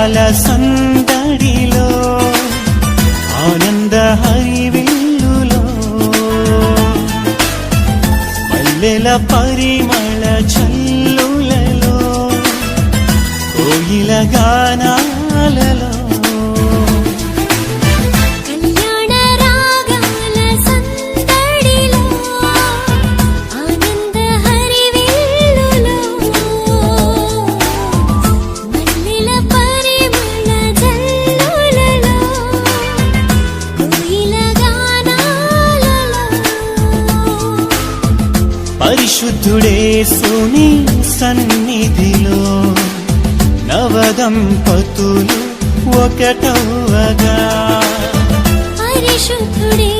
మేఘాల సందడిలో ఆనంద హరివిల్లులో మల్లెల పరిమళ చల్లులలో కోయిల గానాలలో. యేసుడేసుని సన్నిధిలో నవదం పతులు ఒకటవగా పరిశుద్ధుడే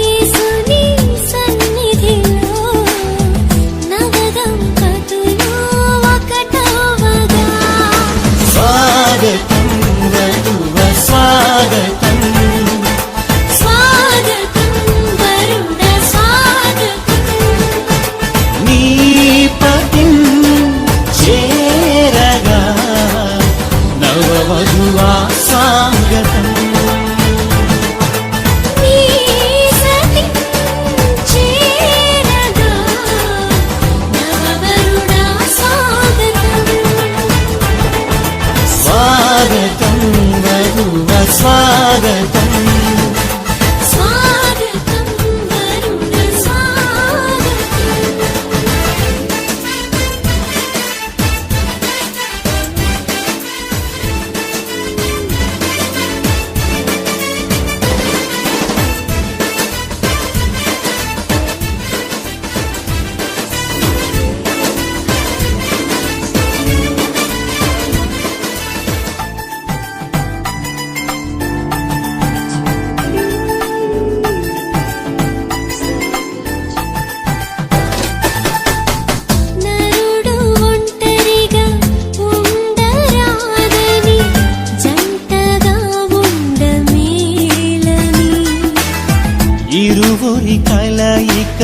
ఇరువురి కలయిక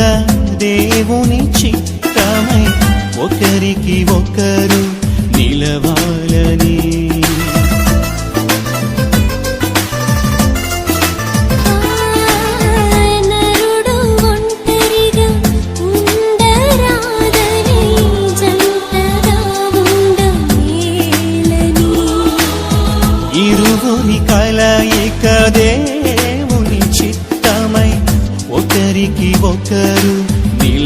దేవుని చిత్తమై ఒకరికి ఒకరు నిలవాలని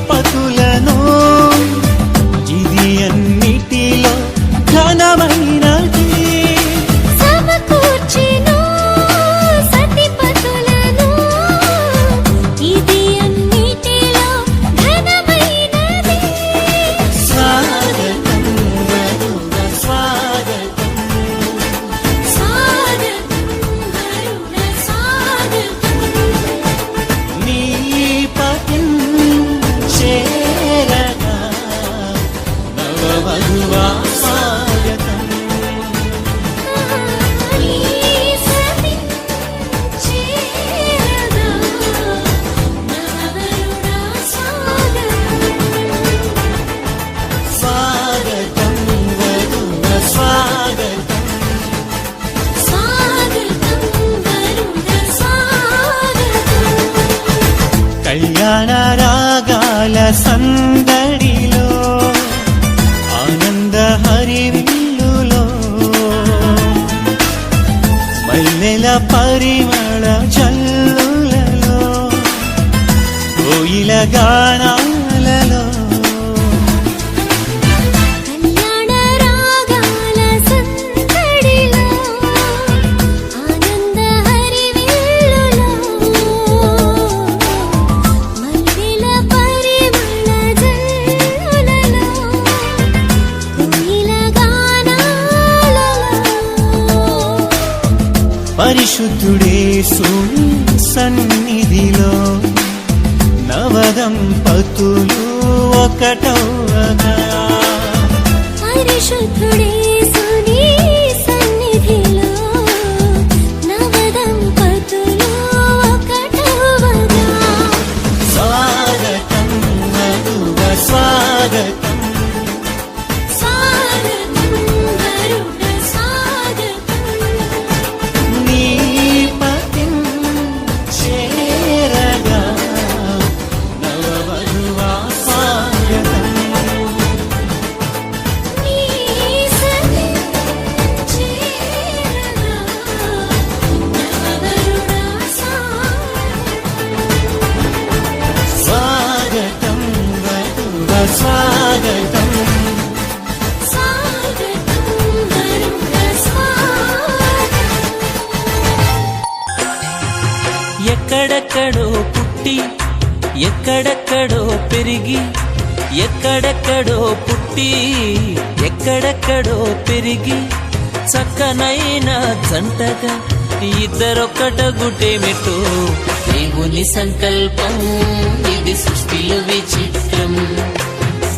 patuleiro సందడిలో ఆనంద హరివిల్లులో. మల్లెల పరిమళ జల్లులలో కోయిల గానా పరిశుద్ధుడే సన్నిధిలో నవదంపతులు ఒకటవగా. పరిశుద్ధుడే ఎక్కడెక్కడో పుట్టి ఎక్కడెక్కడో పెరిగి ఎక్కడెక్కడో పుట్టి ఎక్కడెక్కడో పెరిగి చక్కనైన జంటగా ఇద్దరొక్కటగుటేమిటో దేవుని సంకల్పం ఇది సృష్టిలో విచిత్రం.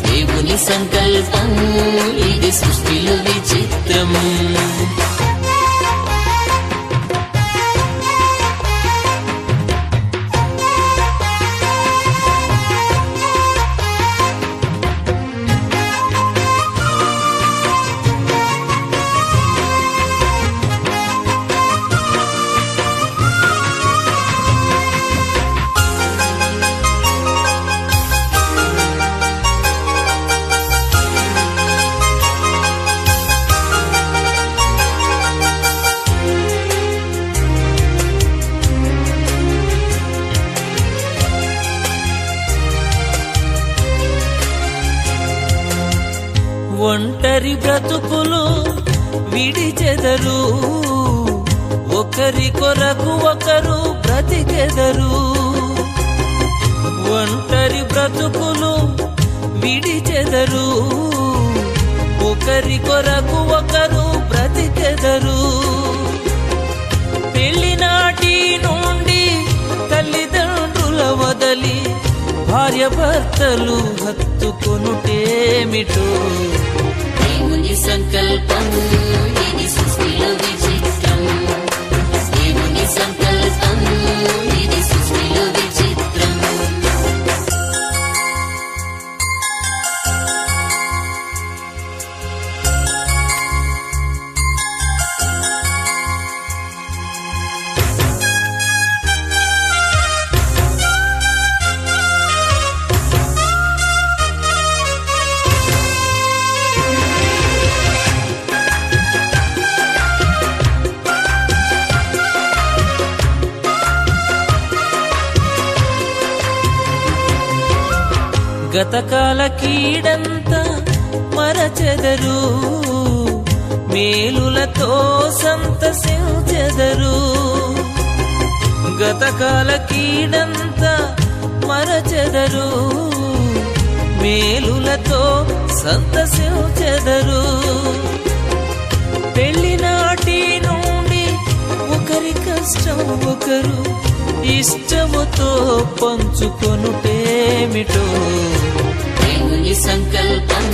దేవుని సంకల్పం ఇది సృష్టిలో విచిత్రం. ఒంటరి బ్రతుకులు విడిచెదరు. ఒకరి కొరకు ఒకరు బ్రతికెదరు. ఒంటరి బ్రతుకులు విడిచెదరు. ఒకరి కొరకు ఒకరు బ్రతికెదరు. పెళ్ళి నాటి నుండి తల్లిదండ్రుల వదలి భార్య భర్తలు హత్తుకొనుటేమిటో? దేవుని సంకల్పం ఇది సృష్టిలో విచిత్రం గతకాల కీడంత మరచెదరు. మేలులతో సంతసించెదరు. గతకాల కీడంత మరచెదరు. మేలులతో సంతసించెదరు. పెళ్ళి నాటి నుండి ఒకరి కష్టం ఒకరు ఇష్టముతో పంచుకొనుటేమిటో దేవుని సంకల్పం.